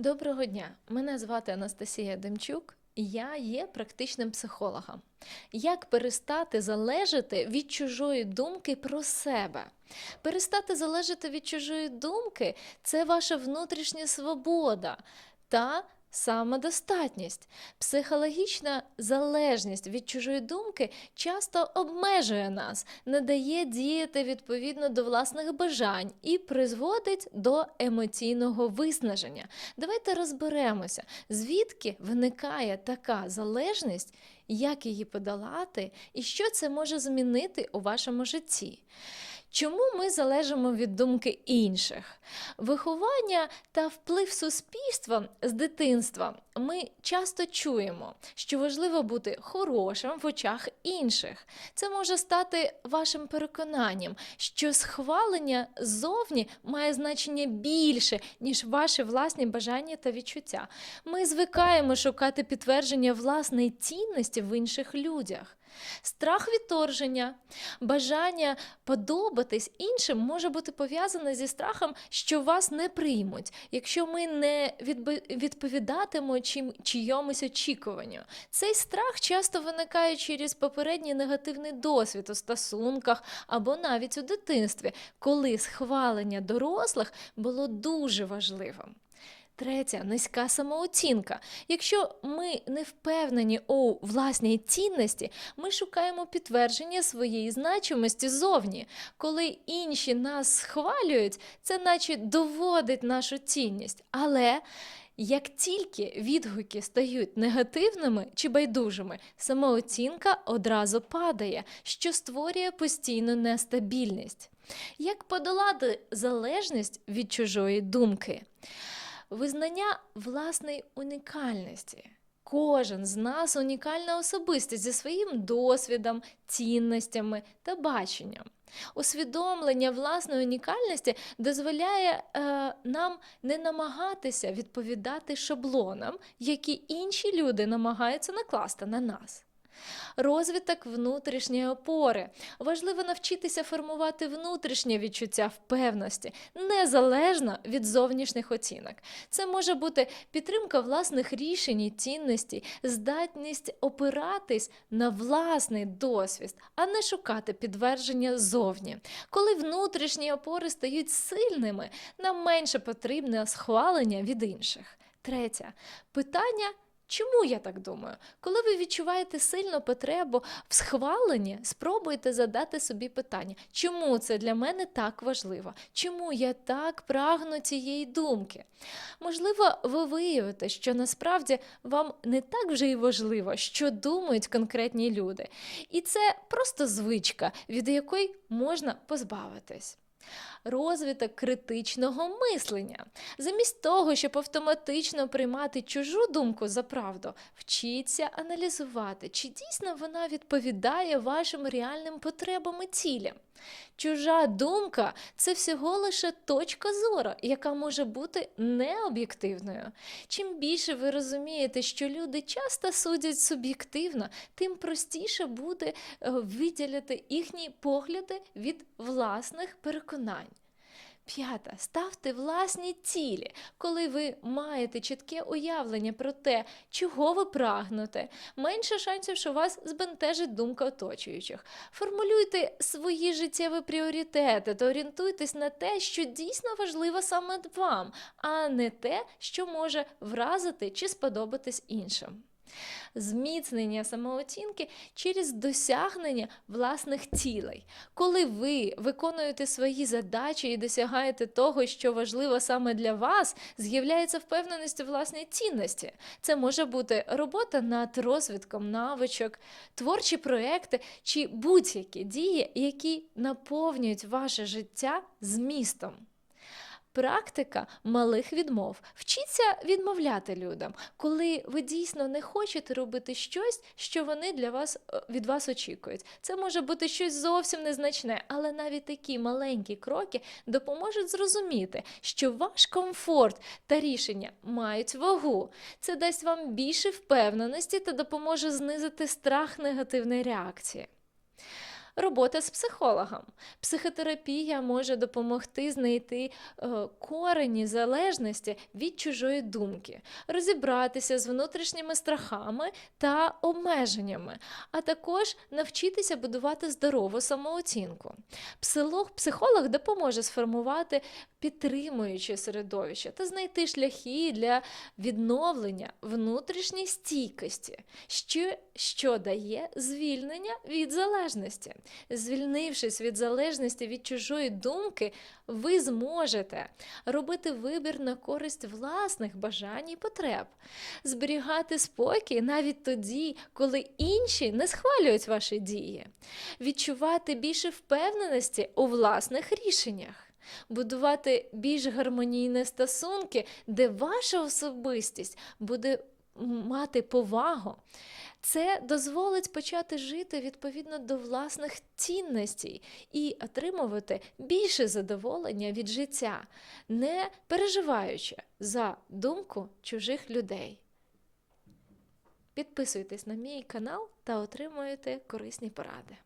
Доброго дня! Мене звати Анастасія Демчук, я є практичним психологом. Як перестати залежати від чужої думки про себе? Перестати залежати від чужої думки це ваша внутрішня свобода та самодостатність. Психологічна залежність від чужої думки часто обмежує нас, не дає діяти відповідно до власних бажань і призводить до емоційного виснаження. Давайте розберемося, звідки виникає така залежність, як її подолати, і що це може змінити у вашому житті. Чому ми залежимо від думки інших? Виховання та вплив суспільства з дитинства ми часто чуємо, що важливо бути хорошим в очах інших. Це може стати вашим переконанням, що схвалення ззовні має значення більше, ніж ваші власні бажання та відчуття. Ми звикаємо шукати підтвердження власної цінності в інших людях. Страх відторження, бажання подобатись іншим може бути пов'язане зі страхом, що вас не приймуть, якщо ми не відповідатимо чим, чийомусь очікуванню. Цей страх часто виникає через попередній негативний досвід у стосунках або навіть у дитинстві, коли схвалення дорослих було дуже важливим. Третя низька самооцінка. Якщо ми не впевнені у власній цінності, ми шукаємо підтвердження своєї значимості зовні. Коли інші нас схвалюють, це наче доводить нашу цінність. Але як тільки відгуки стають негативними чи байдужими, самооцінка одразу падає, що створює постійну нестабільність. Як подолати залежність від чужої думки? Визнання власної унікальності. Кожен з нас унікальна особистість зі своїм досвідом, цінностями та баченням. Усвідомлення власної унікальності дозволяє е, нам не намагатися відповідати шаблонам, які інші люди намагаються накласти на нас. Розвиток внутрішньої опори. Важливо навчитися формувати внутрішнє відчуття впевності, незалежно від зовнішніх оцінок. Це може бути підтримка власних рішень і цінностей, здатність опиратись на власний досвід, а не шукати підтвердження зовні. Коли внутрішні опори стають сильними, нам менше потрібне схвалення від інших. Третє питання. Чому я так думаю? Коли ви відчуваєте сильну потребу в схваленні, спробуйте задати собі питання, чому це для мене так важливо? Чому я так прагну цієї думки? Можливо, ви виявите, що насправді вам не так вже й важливо, що думають конкретні люди. І це просто звичка, від якої можна позбавитись. Розвиток критичного мислення. Замість того, щоб автоматично приймати чужу думку за правду, вчіться аналізувати, чи дійсно вона відповідає вашим реальним потребам і цілям. Чужа думка це всього лише точка зору, яка може бути необ'єктивною. Чим більше ви розумієте, що люди часто судять суб'єктивно, тим простіше буде е, виділяти їхні погляди від власних переконань. П'ята, ставте власні цілі, коли ви маєте чітке уявлення про те, чого ви прагнете, менше шансів, що вас збентежить думка оточуючих. Формулюйте свої життєві пріоритети та орієнтуйтесь на те, що дійсно важливо саме вам, а не те, що може вразити чи сподобатись іншим. Зміцнення самооцінки через досягнення власних цілей. Коли ви виконуєте свої задачі і досягаєте того, що важливо саме для вас, з'являється впевненість у власній цінності. Це може бути робота над розвитком навичок, творчі проекти чи будь-які дії, які наповнюють ваше життя змістом. Практика малих відмов. Вчіться відмовляти людям, коли ви дійсно не хочете робити щось, що вони для вас е, від вас очікують. Це може бути щось зовсім незначне, але навіть такі маленькі кроки допоможуть зрозуміти, що ваш комфорт та рішення мають вагу. Це дасть вам більше впевненості та допоможе знизити страх негативної реакції. Робота з психологом. Психотерапія може допомогти знайти е, корені залежності від чужої думки, розібратися з внутрішніми страхами та обмеженнями, а також навчитися будувати здорову самооцінку. Психолог допоможе сформувати підтримуюче середовище та знайти шляхи для відновлення внутрішньої стійкості, що, що дає звільнення від залежності. Звільнившись від залежності від чужої думки, ви зможете робити вибір на користь власних бажань і потреб, зберігати спокій навіть тоді, коли інші не схвалюють ваші дії, відчувати більше впевненості у власних рішеннях. Будувати більш гармонійні стосунки, де ваша особистість буде мати повагу, це дозволить почати жити відповідно до власних цінностей і отримувати більше задоволення від життя, не переживаючи за думку чужих людей. Підписуйтесь на мій канал та отримуєте корисні поради.